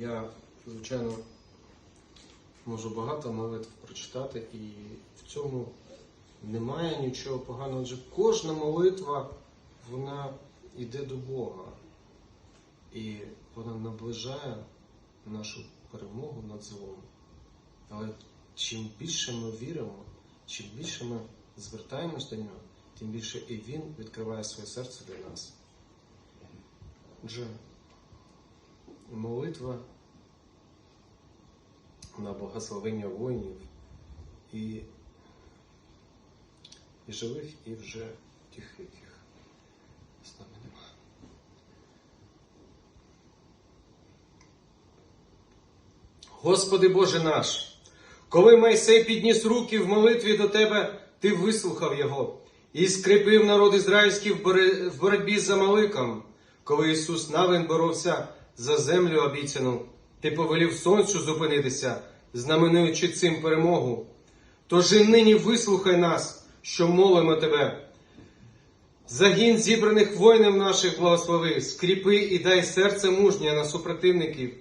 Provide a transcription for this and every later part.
Я, звичайно, можу багато молитв прочитати, і в цьому немає нічого поганого. Адже кожна молитва, вона йде до Бога. І вона наближає нашу перемогу над злом. Але чим більше ми віримо, чим більше ми звертаємось до нього, тим більше і Він відкриває своє серце для нас. Отже, молитва на благословення воїнів і, і живих, і вже тих, яких з нами нема. Господи Боже наш, коли Майсей підніс руки в молитві до Тебе, Ти вислухав його і скріпив народ ізраїльський в боротьбі з Амаликом. Коли Ісус Навин боровся за землю обіцяну, Ти повелів сонцю зупинитися, знаменуючи цим перемогу. Тож і нині вислухай нас, що молимо Тебе. Загін зібраних воїнів наших благослови, скріпи і дай серце мужнє на супротивників.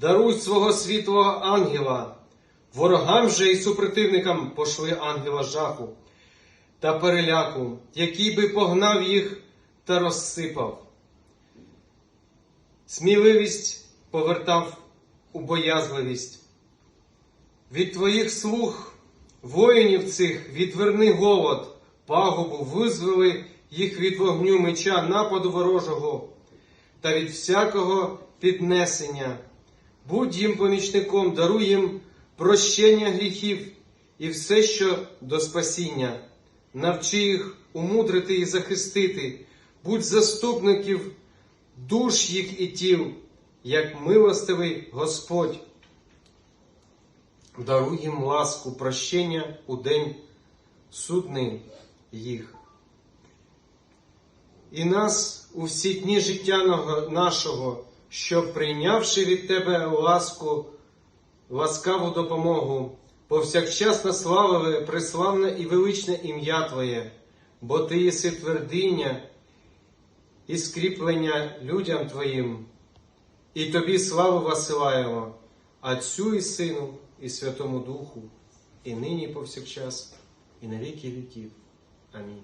Даруй свого світлого ангела, ворогам же і супротивникам пошли ангела жаху та переляку, який би погнав їх та розсипав. Сміливість повертав у боязливість. Від твоїх слуг, воїнів цих, відверни голод, пагубу, визволи їх від вогню меча, нападу ворожого та від всякого піднесення. Будь їм помічником, даруй їм прощення гріхів і все, що до спасіння. Навчи їх умудрити і захистити, будь заступників душ їх і тіл, як милостивий Господь. Даруй їм ласку, прощення у день судний їх. І нас у всі дні життя нашого, що прийнявши від Тебе ласку, ласкаву допомогу, повсякчас наславили преславне і величне ім'я Твоє, бо Ти єси твердиня і скріплення людям Твоїм, і Тобі славу висилаємо, Отцю і Сину, і Святому Духу, і нині і повсякчас, і на віки віків. Амінь.